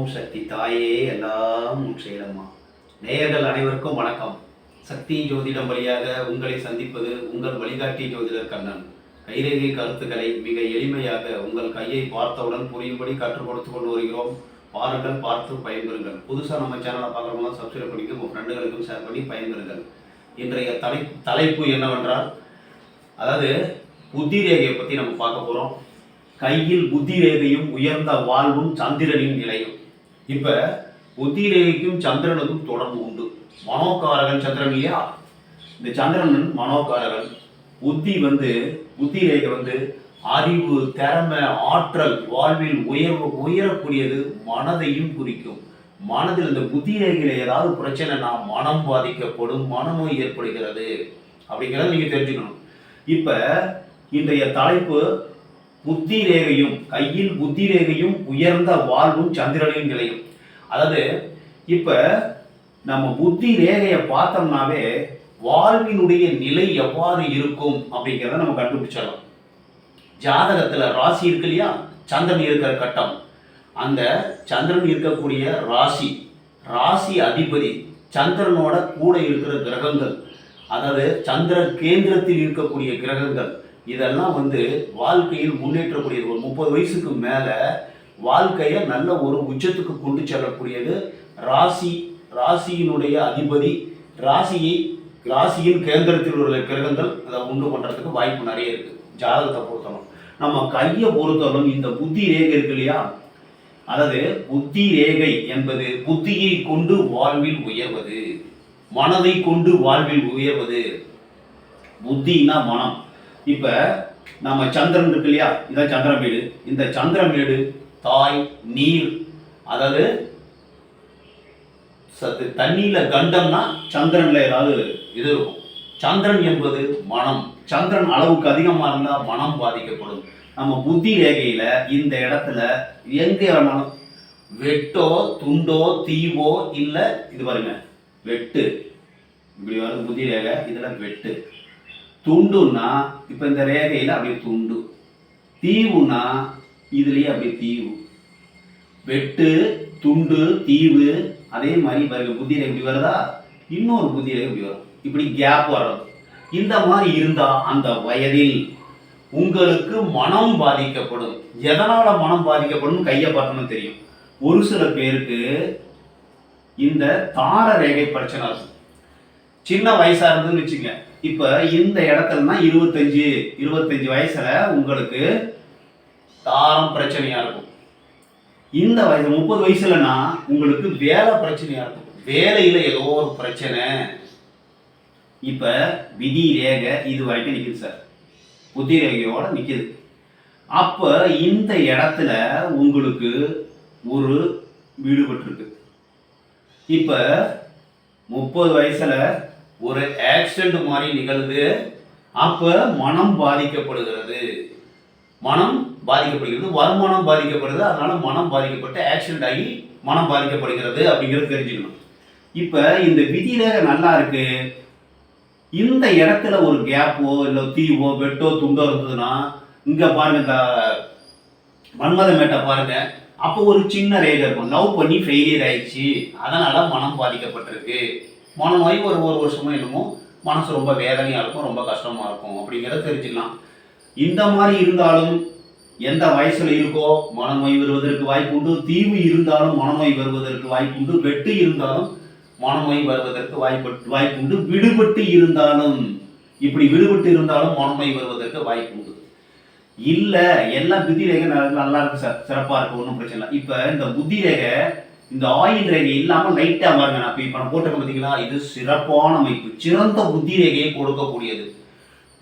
ஓம் சக்தி தாயே எல்லாம் உன் செயலம்மா நேயர்கள் அனைவருக்கும் வணக்கம். சக்தி ஜோதிடம் வழியாக உங்களை சந்திப்பது உங்கள் வழிகாட்டி ஜோதிடர் கண்ணன். கைரேகை கருத்துக்களை மிக எளிமையாக உங்கள் கையை பார்த்தவுடன் புரியும்படி கற்றுக் கொடுத்து கொண்டு வருகிறோம். பாருங்கள் பார்த்து பயன்பெறுங்கள். புதுசாக நம்ம சேனலை பார்க்குறவங்க சப்ஸ்கிரைப் பண்ணிக்க உங்கள் ஃப்ரெண்டுகளுக்கும் ஷேர் பண்ணி பயன்பெறுங்கள். இன்றைய தலை தலைப்பு என்னவென்றால் அதாவது புத்தி ரேகையை பற்றி நம்ம பார்க்க போகிறோம் கையில் புத்தி ரேகையும் உயர்ந்த வாழ்வும் சந்திரனின் நிலையும். இப்போ புத்தி ரேகைக்கும் சந்திரனுக்கும் தொடர்பு உண்டு. மனோகாரகன் சந்திரன் இல்லையா? இந்த சந்திரன் மனோகாரகன். புத்தி வந்து புத்தி ரேகை வந்து அறிவு திறமை ஆற்றல் வாழ்வில் உயர்வு உயரக்கூடியது மனதையும் குறிக்கும். மனதில் இந்த புத்தி ரேகையில் ஏதாவது பிரச்சனைனா மனம் பாதிக்கப்படும் மனநோய் ஏற்படுகிறது. அப்படிங்கிறத நீங்க தெரிஞ்சுக்கணும். இப்ப இன்றைய தலைப்பு புத்தி ரேகையும் கையில் புத்தி ரேகையும் உயர்ந்த வாழ்வும் சந்திரனையும் நிலையும். அதாவது இப்போ நம்ம புத்தி ரேகையை பார்த்தோம்னாவே வாழ்வினுடைய நிலை எவ்வாறு இருக்கும் அப்படிங்கிறத நம்ம கண்டுபிடிச்சிடலாம். ஜாதகத்தில் ராசி இருக்கு இல்லையா? சந்திரன் இருக்கிற கட்டம். அந்த சந்திரன் இருக்கக்கூடிய ராசி ராசி அதிபதி சந்திரனோட கூட இருக்கிற கிரகங்கள் அதாவது சந்திர கேந்திரத்தில் இருக்கக்கூடிய கிரகங்கள் இதெல்லாம் வந்து வாழ்க்கையில் முன்னேற்றக்கூடிய ஒரு முப்பது வயசுக்கு மேலே வாழ்க்கையை நல்ல ஒரு உச்சத்துக்கு கொண்டு செல்லக்கூடியது ராசி ராசியினுடைய அதிபதி ராசியை ராசியின் கேந்திரத்தில் உள்ள கிரகங்கள் அதை உண்டு பண்ணுறதுக்கு வாய்ப்பு நிறைய இருக்குது ஜாதகத்தை பொறுத்தவரை. நம்ம கையை பொறுத்தவரை இந்த புத்தி ரேகை இருக்கு இல்லையா? அதாவது புத்தி ரேகை என்பது புத்தியை கொண்டு வாழ்வில் உயர்வது மனதை கொண்டு வாழ்வில் உயர்வது. புத்தினா மனம். இப்போ நம்ம சந்திரன் இருக்கு இல்லையா? இதான் சந்திரமேடு. இந்த சந்திரமேடு தாய் நீர். அதாவது சத்து தண்ணியில் கண்டம்னா சந்திரன்ல ஏதாவது இது இருக்கும். சந்திரன் என்பது மனம். சந்திரன் அளவுக்கு அதிகமாக இருந்தால் மனம் பாதிக்கப்படும். நம்ம புத்தி ரேகையில் இந்த இடத்துல எங்கே வேணாலும் வெட்டோ துண்டோ தீவோ இல்லை இது பாருங்க வெட்டு. இப்படி வருது புத்தி ரேகை இதில் வெட்டு. துண்டுன்னா இப்போ இந்த ரேகையில் அப்படியே துண்டு. தீவுன்னா இதுலேயே அப்படியே தீவு. வெட்டு துண்டு தீவு அதே மாதிரி பாருங்க புத்தி இப்படி வருதா? இன்னொரு புத்தி ரேகை இப்படி வரும். இப்படி கேப் வர்றது. இந்த மாதிரி இருந்தா அந்த வயதில் உங்களுக்கு மனம் பாதிக்கப்படும். எதனால மனம் பாதிக்கப்படும்? கையை பார்த்தோம்னு தெரியும். ஒரு சில பேருக்கு இந்த தார ரேகை பிரச்சனை இருக்கும். சின்ன வயசா இருந்துன்னு வச்சுங்க இப்ப இந்த இடத்துலனா இருபத்தஞ்சு இருபத்தஞ்சு வயசுல உங்களுக்கு தாரம் பிரச்சனையாக இருக்கும். இந்த வயசு முப்பது வயசுலன்னா உங்களுக்கு வேலை பிரச்சனையாக இருக்கும். வேலையில் ஏதோ ஒரு பிரச்சனை. இப்போ விதி ரேகை இது வரைக்கும் நிற்குது சார். புத்தி ரேகையோட நிற்கிது அப்போ இந்த இடத்துல உங்களுக்கு ஒரு வீடுபட்டிருக்கு. இப்போ முப்பது வயசில் ஒரு ஆக்சிடெண்ட் மாதிரி நிகழ்ந்து அப்போ மனம் பாதிக்கப்படுகிறது. மனம் பாதிக்கப்படுகிறது. வருமானம் பாதிக்கப்படுது. அதனால மனம் பாதிக்கப்பட்டு ஆக்சிடென்ட் ஆகி மனம் பாதிக்கப்படுகிறது அப்படிங்கிறது தெரிஞ்சுக்கணும். இப்ப இந்த விதியில நல்லா இருக்கு. இந்த இடத்துல ஒரு கேப்போ இல்லை தீவோ வெட்டோ துண்டோ இருந்ததுன்னா இங்க பாருங்க இந்த மன்மத மேட்டை பாருங்க. அப்போ ஒரு சின்ன ரேகை இருக்கும். லவ் பண்ணி ஃபெயிலியர் ஆயிடுச்சு. அதனால மனம் பாதிக்கப்பட்டிருக்கு. மனநோய் ஒரு ஒரு வருஷமோ என்னமோ மனசு ரொம்ப வேதனையாக இருக்கும் ரொம்ப கஷ்டமாக இருக்கும் அப்படிங்கிறத தெரிஞ்சுக்கலாம். இந்த மாதிரி இருந்தாலும் எந்த வயசுல இருக்கோ மனநோய் வருவதற்கு வாய்ப்பு உண்டு தீவு இருந்தாலும் மனநோய் வருவதற்கு வாய்ப்பு உண்டு வெட்டு இருந்தாலும் மனநோய் வருவதற்கு வாய்ப்பு வாய்ப்பு உண்டு விடுபட்டு இருந்தாலும் இப்படி விடுபட்டு இருந்தாலும் மனநோய் வருவதற்கு வாய்ப்பு உண்டு இல்ல எல்லாம் புத்தி ரேகை நல்லா இருக்கு சார் சிறப்பா இருக்கு ஒன்றும் பிரச்சனை இல்லை. இப்ப இந்த புத்தி ரேகை இந்த ஆயில் ரேகை இல்லாம லைட்டா பாருங்க நான் இப்ப நான் போட்டிருக்கேன் பார்த்தீங்களா இது சிறப்பான அமைப்பு சிறந்த புத்தி ரேகையை கொடுக்கக்கூடியது.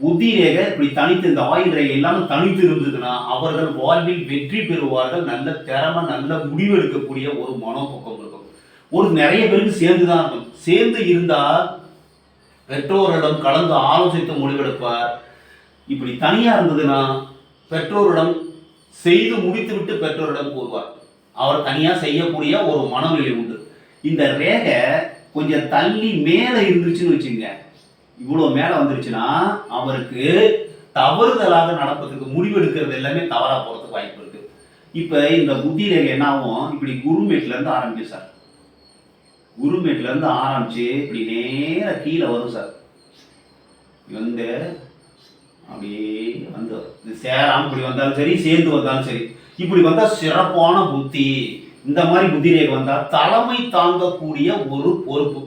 உத்திரேக ரேகை இப்படி தனித்து இந்த ஆயில் ரேகை இல்லாமல் தனித்து இருந்ததுன்னா அவர்கள் வாழ்வில் வெற்றி பெறுவார்கள் நல்ல திறமை நல்ல முடிவு எடுக்கக்கூடிய ஒரு மனோபக்கம் இருக்கும். ஒரு நிறைய பேருக்கு சேர்ந்து தான் இருக்கும். சேர்ந்து இருந்தால் பெற்றோரிடம் கலந்து ஆலோசித்து முடிவெடுப்பார். இப்படி தனியாக இருந்ததுன்னா பெற்றோரிடம் செய்து முடித்துவிட்டு பெற்றோரிடம் கூறுவார். அவர் தனியாக செய்யக்கூடிய ஒரு மனநிலை உண்டு. இந்த ரேகை கொஞ்சம் தள்ளி மேலே இருந்துச்சுன்னு வச்சுங்க இவ்வளோ மேலே வந்துருச்சுன்னா அவருக்கு தவறுதலாக நடப்பதற்கு முடிவெடுக்கிறது எல்லாமே தவறாக போகிறதுக்கு வாய்ப்பு இருக்குது இப்போ இந்த புத்தி ரேகை என்ன ஆகும் இப்படி குருமேட்லேருந்து ஆரம்பிக்கும் சார். குருமேட்லேருந்து ஆரம்பித்து ஆரம்பிச்சு இப்படி நேராக கீழே வரும் சார். வந்து அப்படியே வந்து இது சேராமல் இப்படி வந்தாலும் சரி சேர்ந்து வந்தாலும் சரி இப்படி வந்தால் சிறப்பான புத்தி. இந்த மாதிரி புத்தி ரேகை தலைமை தாங்கக்கூடிய ஒரு பொறுப்பு.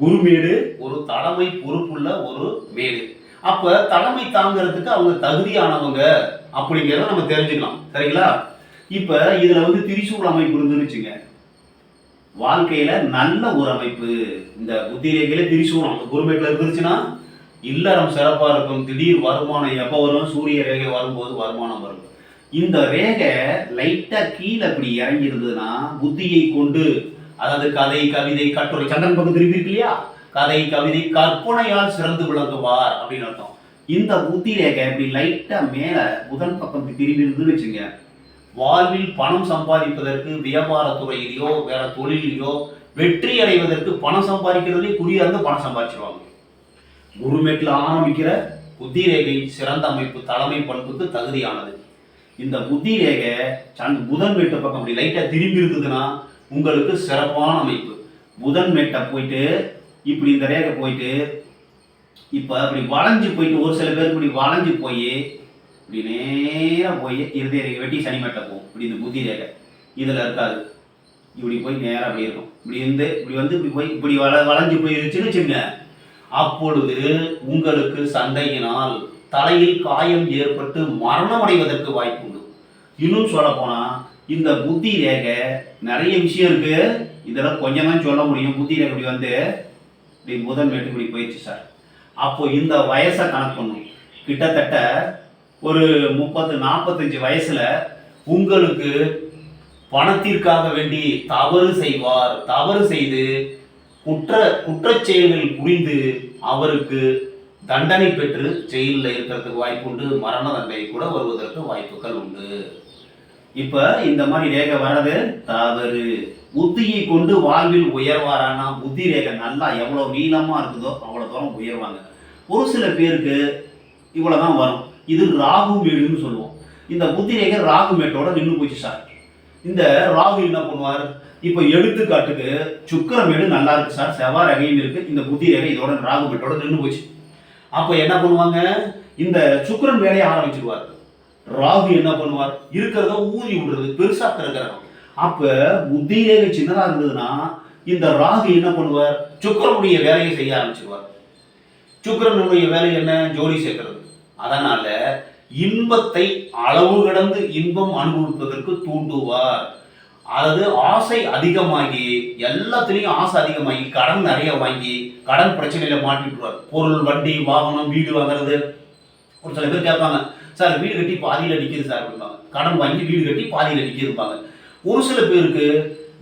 குருமேடு ஒரு தலைமை பொறுப்புள்ள ஒரு மேடு. அப்ப தலைமை தாங்கிறதுக்கு அவங்க தகுதியானவங்க அப்படிங்கிறத நம்ம தெரிஞ்சுக்கலாம். சரிங்களா? இப்ப இதுல வந்து திரிசூல் அமைப்பு இருந்துன்னு வாழ்க்கையில நல்ல ஒரு அமைப்பு. இந்த புத்தி ரேகையில திரிசூலம் அந்த குருமேட்ல இருந்துச்சுன்னா இல்லறம் சிறப்பா இருக்கும். திடீர் வருமானம் எப்போ வரும்? சூரிய ரேகை வரும்போது வருமானம் வரும். இந்த ரேகை லைட்டா கீழே இப்படி இறங்கி இருந்ததுன்னா புத்தியை கொண்டு அதாவது கதை கவிதை கட்டுரை சந்திரன் பக்கம் திருப்பி இருக்கு இல்லையா? கதை கவிதை கற்பனையால் சிறந்து விளங்குவார் அப்படின்னு அர்த்தம். இந்த புத்தி இப்படி லைட்டா மேல புதன் பக்கம் இப்படி திரும்பி இருந்துன்னு வச்சுங்க. வாழ்வில் பணம் சம்பாதிப்பதற்கு வியாபார துறையிலையோ வேற தொழிலையோ வெற்றி அடைவதற்கு பணம் சம்பாதிக்கிறதுலேயே குறியா இருந்து பணம் சம்பாதிச்சிருவாங்க. குருமேட்டில் ஆரம்பிக்கிற புத்தி ரேகை சிறந்த அமைப்பு தலைமை பண்புக்கு தகுதியானது. இந்த புத்தி ரேகை சன் புதன் மேட்டு பக்கம் அப்படி லைட்டா திரும்பி இருக்குதுன்னா உங்களுக்கு சிறப்பான அமைப்பு. புதன் மேட்டை போயிட்டு இப்படி இந்த ரேகை போயிட்டு இப்போ அப்படி வளைஞ்சு போயிட்டு ஒரு சில பேர் இப்படி வளைஞ்சு போய் இப்படி நேராக போய் இருதய ரேகை வெட்டி சனி மேட்டை போகும் இப்படி இந்த புத்தி ரேகை. இதில் இருக்காது. இப்படி போய் நேராக அப்படி இருக்கும். இப்படி இருந்து இப்படி வந்து இப்படி போய் இப்படி வள வளைஞ்சு போயிருச்சுன்னு வச்சுங்க அப்பொழுது உங்களுக்கு சண்டையினால் தலையில் காயம் ஏற்பட்டு மரணம் அடைவதற்கு வாய்ப்பு உண்டு இன்னும் சொல்ல போனா இந்த புத்தி ரேகை நிறைய விஷயம் இருக்கு. இதெல்லாம் கொஞ்சம் தான் சொல்ல முடியும். புத்தி ரேகை வந்து இப்படி முதல் மேட்டு இப்படி போயிடுச்சு சார். அப்போ இந்த வயசை கணக்கு பண்ணும். கிட்டத்தட்ட ஒரு முப்பத்து நாற்பத்தஞ்சு வயசுல உங்களுக்கு பணத்திற்காக வேண்டி தவறு செய்வார். தவறு செய்து குற்ற குற்றச்செயல்கள் புரிந்து அவருக்கு தண்டனை பெற்று ஜெயிலில் இருக்கிறதுக்கு வாய்ப்பு உண்டு மரண தண்டனை கூட வருவதற்கு வாய்ப்புகள் உண்டு. இப்ப இந்த மாதிரி ரேகை வர்றது தவறு. புத்தியை கொண்டு வாழ்வில் உயர்வாரானா புத்தி ரேகை நல்லா எவ்வளோ நீளமா இருக்குதோ அவ்வளோ தூரம் உயர்வாங்க. ஒரு சில பேருக்கு இவ்வளவுதான் வரும். இது ராகு மேடுன்னு சொல்லுவோம். இந்த புத்தி ரேகை ராகு மேட்டோட நின்று போச்சு சார் இந்த ராகு என்ன பண்ணுவார்? இப்போ எடுத்துக்காட்டுக்கு சுக்கிரமேடு நல்லா இருக்கு சார் செவ்வாய் ரகையும் இருக்கு. இந்த புத்தி ரேகை இதோட ராகு மேட்டோட நின்று போச்சு. அப்போ என்ன பண்ணுவாங்க? இந்த சுக்கிரன் வேலையை ஆரம்பிச்சிருவார். ராகு என்ன பண்ணுவார்? இருக்கிறத ஊதி விடுறது பெருசாக கிடக்கிறாங்க அப்ப புத்தி சின்னதாக இருந்ததுன்னா இந்த ராகு என்ன பண்ணுவார்? சுக்கிரனுடைய வேலையை செய்ய ஆரம்பிச்சிருவார். சுக்கிரனுடைய வேலை என்ன? ஜோடி சேர்க்கிறது. அதனால இன்பத்தை அளவு கடந்து இன்பம் அனுபவிப்பதற்கு தூண்டுவார். அதாவது ஆசை அதிகமாகி எல்லாத்துலேயும் ஆசை அதிகமாகி கடன் நிறைய வாங்கி கடன் பிரச்சனையில மாட்டிட்டுருவார் பொருள் வண்டி வாகனம் வீடு வாங்குறது. ஒரு சில பேர் கேட்பாங்க சார் வீடு கட்டி பாதியில் நிற்கிது சார் அப்படிம்பாங்க. கடன் வாங்கி வீடு கட்டி பாதியில் நிற்கிதுப்பாங்க ஒரு சில பேருக்கு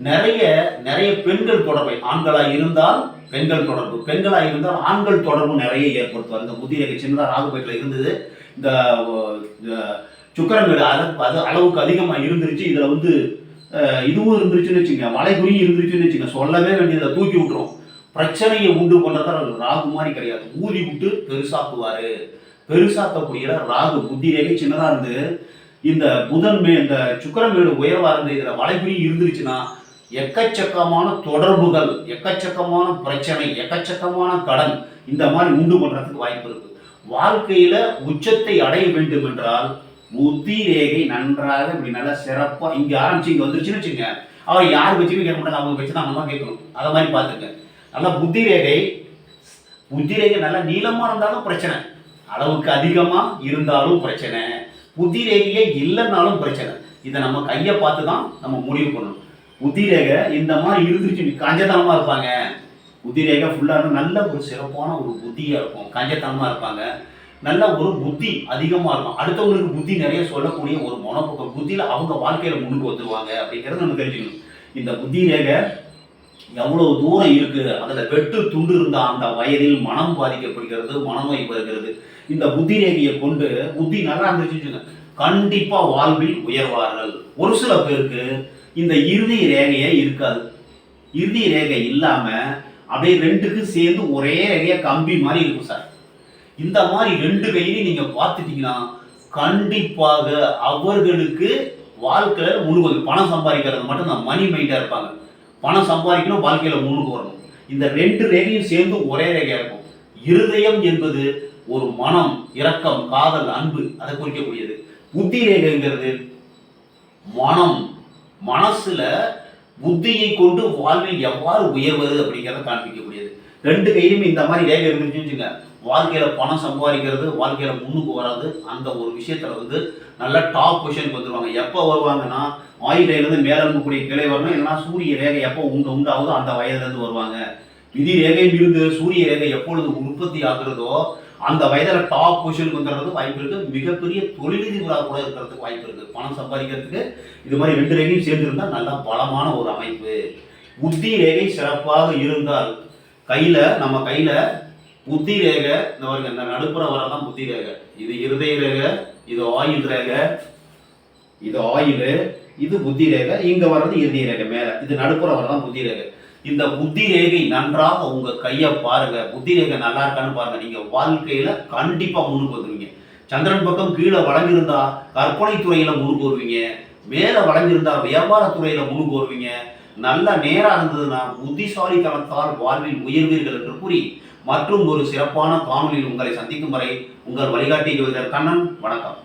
நிறைய நிறைய பெண்கள் தொடர்பை ஆண்களாக இருந்தால் பெண்கள் தொடர்பு. பெண்களாக இருந்தால் ஆண்கள் தொடர்பு நிறைய ஏற்படுத்துவார். இந்த புதிய சின்னதாக ராகுபேட்டில் இருந்தது. இந்த சுக்கரங்கள் சுக்கிரமேடு அது அது அளவுக்கு அதிகமாக இருந்துருச்சு. இதில் வந்து இதுவும் இருந்துருச்சுன்னு வச்சுங்க மலைகுறியும் இருந்துருச்சுன்னு வச்சுங்க சொல்லவே வேண்டியதை தூக்கி விட்டுரும். பிரச்சனையை உண்டு பண்ணுறதா ராகு மாதிரி கிடையாது. ஊதி விட்டு பெருசாக்குவார். பெருசாக்கக்கூடிய ராகு புத்தி ரேகை சின்னதாக இருந்து இந்த புதன் மே இந்த சுக்கிரமேடு உயர்வா இருந்து இதில் வளைகுறி இருந்துருச்சுன்னா எக்கச்சக்கமான தொடர்புகள் எக்கச்சக்கமான பிரச்சனை எக்கச்சக்கமான கடன் இந்த மாதிரி உண்டு பண்றதுக்கு வாய்ப்பு இருக்கு. வாழ்க்கையில உச்சத்தை அடைய வேண்டும் என்றால் புத்தி ரேகை நன்றாக இப்படி நல்லா சிறப்பா இங்க ஆரம்பிச்சு இங்க வந்துருச்சுன்னு வச்சுங்க அவர் யார் வச்சுமே கேட்க மாட்டாங்க அவங்க வச்சு தான் நம்ம கேட்கணும். அதை மாதிரி பார்த்துக்க நல்லா புத்தி ரேகை புத்தி ரேகை நல்லா நீளமா இருந்தாலும் பிரச்சனை. அளவுக்கு அதிகமாக இருந்தாலும் பிரச்சனை. புத்தி ரேகையே இல்லைன்னாலும் பிரச்சனை. இதை நம்ம கையை பார்த்து தான் நம்ம முடிவு பண்ணணும். உதிரேகை இந்த மாதிரி இருந்துச்சு கஞ்சத்தனமா இருப்பாங்க. உதிரேகை ஃபுல்லாக நல்ல ஒரு சிறப்பான ஒரு புத்தியாக இருக்கும். கஞ்சத்தனமா இருப்பாங்க. நல்ல ஒரு புத்தி அதிகமாக இருக்கும். அடுத்தவங்களுக்கு புத்தி நிறைய சொல்லக்கூடிய ஒரு மனப்போக்கம் புத்தியில் அவங்க வாழ்க்கையில் முன்னுக்கு வந்துருவாங்க அப்படிங்கிறத நம்ம தெரிஞ்சுக்கணும். இந்த புத்தி ரேகை எவ்வளவு தூரம் இருக்குது அதில் வெட்டு துண்டு இருந்த அந்த வயதில் மனம் பாதிக்கப்படுகிறது மனநோய் வருகிறது. இந்த புத்தி ரேகையை கொண்டு புத்தி நல்லா இருந்துச்சுன்னு கண்டிப்பா வாழ்வில் உயர்வார்கள். ஒரு சில பேருக்கு இந்த இறுதி ரேகையே இருக்காது. இறுதி ரேகை இல்லாம அப்படியே ரெண்டுக்கு சேர்ந்து ஒரே ரேகையா கம்பி மாதிரி இருக்கும் சார். இந்த மாதிரி ரெண்டு கையிலையும் நீங்க பார்த்துட்டீங்கன்னா கண்டிப்பாக அவர்களுக்கு வாழ்க்கையில் முழுவது பணம் சம்பாதிக்கிறது மட்டும் தான். மணி மைண்டாக இருப்பாங்க. பணம் சம்பாதிக்கணும் வாழ்க்கையில் முழுக்கு வரணும். இந்த ரெண்டு ரேகையும் சேர்ந்து ஒரே ரேகையாக இருக்கும். இருதயம் என்பது ஒரு மனம் இரக்கம் காதல் அன்பு அதை குறிக்கக்கூடியது. புத்தி ரேகைங்கிறது மனம். மனசுல புத்தியை கொண்டு வாழ்வில் எவ்வாறு உயர்வது அப்படிங்கிறத காண்பிக்கக்கூடியது. ரெண்டு கையிலுமே இந்த மாதிரி ரேகை இருந்துச்சுன்னு வாழ்க்கையில பணம் சம்பாதிக்கிறது வாழ்க்கையில முன்னுக்கு வராது அந்த ஒரு விஷயத்துல வந்து நல்ல டாப் பொசிஷனுக்கு வந்துருவாங்க. எப்போ வருவாங்கன்னா ஆயுதையிலிருந்து மேல இருக்கக்கூடிய கிளை வரணும். இல்லைன்னா சூரிய ரேகை எப்போ உண்டு உண்டாகுதோ அந்த வயதுல இருந்து வருவாங்க. விதி ரேகையில் இருந்து சூரிய ரேகை எப்பொழுது உற்பத்தி ஆகுறதோ அந்த வயதில் டாப் பொசிஷனுக்கு வந்துடுறது வாய்ப்பு இருக்கு. மிகப்பெரிய தொழிலதிபராக கூட இருக்கிறதுக்கு வாய்ப்பு இருக்கு. பணம் சம்பாதிக்கிறதுக்கு இது மாதிரி ரெண்டு ரேகையும் சேர்ந்து இருந்தால் நல்லா பலமான ஒரு அமைப்பு. புத்தி ரேகை சிறப்பாக இருந்தால் கையில நம்ம கையில புத்தி ரேகை இந்த பாருங்க இந்த நடுப்புற வரதான் புத்தி ரேகை. இது இருதய ரேகை இது ஆயில் ரேகை இது ஆயில் இது புத்தி ரேகை. இங்க வர்றது இருதய ரேகை மேல. இது நடுப்புற வரதான் புத்தி ரேகை. இந்த புத்தி ரேகை நன்றாக உங்க கையை பாருங்க. புத்தி ரேகை நல்லா இருக்கான்னு பாருங்க. நீங்க வாழ்க்கையில கண்டிப்பா முன்னுக்கு வந்துருவீங்க. சந்திரன் பக்கம் கீழே வளைஞ்சிருந்தா கற்பனை துறையில முன்னுக்கு வருவீங்க. மேல வளைஞ்சிருந்தா வியாபார துறையில முன்னுக்கு வருவீங்க. நல்ல நேரா இருந்ததுன்னா புத்திசாலித்தனத்தால் வாழ்வில் உயர்வீர்கள் என்று கூறி மற்றும் ஒரு சிறப்பான காணொலியில் உங்களை சந்திக்கும் வரை உங்கள் வழிகாட்டி ஜோதிடர் கண்ணன் வணக்கம்.